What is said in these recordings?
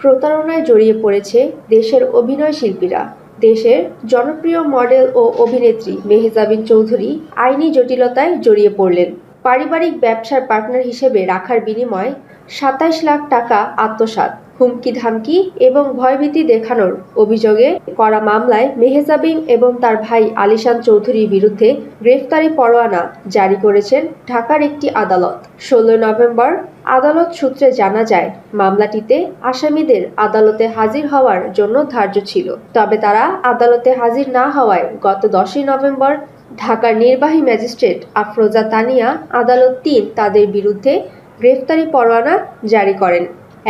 প্রতারণায় জড়িয়ে পড়েছে দেশের অভিনয় শিল্পীরা। দেশের জনপ্রিয় মডেল ও অভিনেত্রী মেহজাবিন চৌধুরী আইনি জটিলতায় জড়িয়ে পড়লেন। পারিবারিক ব্যবসার পার্টনার হিসেবে রাখার বিনিময়ে সাতাইশ লাখ টাকা আত্মসাৎ হুমকি ধামকি এবং ভয়ভীতি দেখানোর অভিযোগে করা মামলায় মেহজাবিন এবং তার ভাই আলিশান চৌধুরীর বিরুদ্ধে গ্রেফতারি পরোয়ানা জারি করেছেন ঢাকার একটি আদালত। ষোলোই নভেম্বর আদালত সূত্রে জানা যায়, মামলাটিতে আসামিদের আদালতে হাজির হওয়ার জন্য ধার্য ছিল। তবে তারা আদালতে হাজির না হওয়ায় গত দশই নভেম্বর ঢাকার নির্বাহী ম্যাজিস্ট্রেট আফরোজা তানিয়া আদালত তিন তাদের বিরুদ্ধে গ্রেফতারি পরোয়ানা জারি করেন।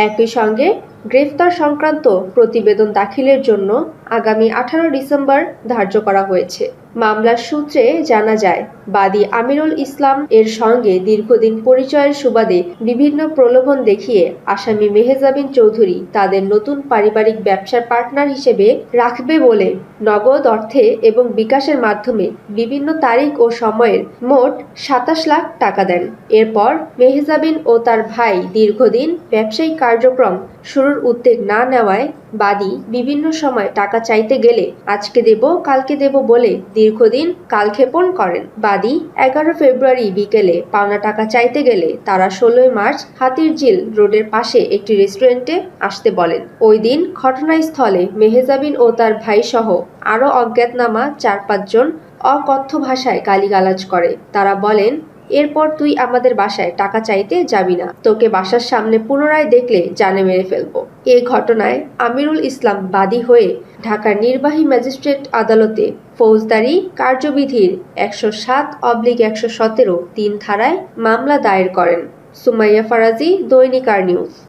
একই সঙ্গে গ্রেফতার সংক্রান্ত প্রতিবেদন দাখিলের জন্য আগামী আঠারো ডিসেম্বর ধার্য করা হয়েছে। মামলার সূত্রে জানা যায়, বাদী আমিরুল ইসলাম এর সঙ্গে দীর্ঘদিন পরিচয়ের সুবাদে বিভিন্ন প্রলোভন দেখিয়ে আসামি মেহেজাবিন চৌধুরী তাদের নতুন পারিবারিক ব্যবসার পার্টনার হিসেবে রাখবে বলে নগদ অর্থে এবং বিকাশের মাধ্যমে বিভিন্ন তারিখ ও সময়ের মোট সাতাশ লাখ টাকা দেন। এরপর মেহজাবিন ও তার ভাই দীর্ঘদিন ব্যবসায়িক কার্যক্রম শুরুর উদ্যোগ না নেওয়ায় বাদী বিভিন্ন সময় টাকা চাইতে গেলে আজকে দেব, কালকে দেব বলে দীর্ঘদিন কালক্ষেপণ করেন। বাদী এগারো ফেব্রুয়ারি বিকেলে পাওনা টাকা চাইতে গেলে তারা ষোলোই মার্চ হাতিরঝিল রোডের পাশে একটি রেস্টুরেন্টে আসতে বলেন। ওই দিন ঘটনাস্থলে মেহেজাবিন ও তার ভাইসহ আরও অজ্ঞাতনামা চার পাঁচজন অকথ্য ভাষায় গালিগালাজ করে। তারা বলেন এরপর তুই আমাদের বাসায় টাকা চাইতে যাবি না। তোকে বাসার সামনে পুনরায় দেখলে জানে মেরে ফেলব। এ ঘটনায় আমিরুল ইসলাম বাদী হয়ে ঢাকার নির্বাহী ম্যাজিস্ট্রেট আদালতে ফৌজদারি কার্যবিধির একশো সাত অবলিক একশো সতেরো তিন ধারায় মামলা দায়ের করেন। সুমাইয়া ফারাজি দৈনিকার নিউজ।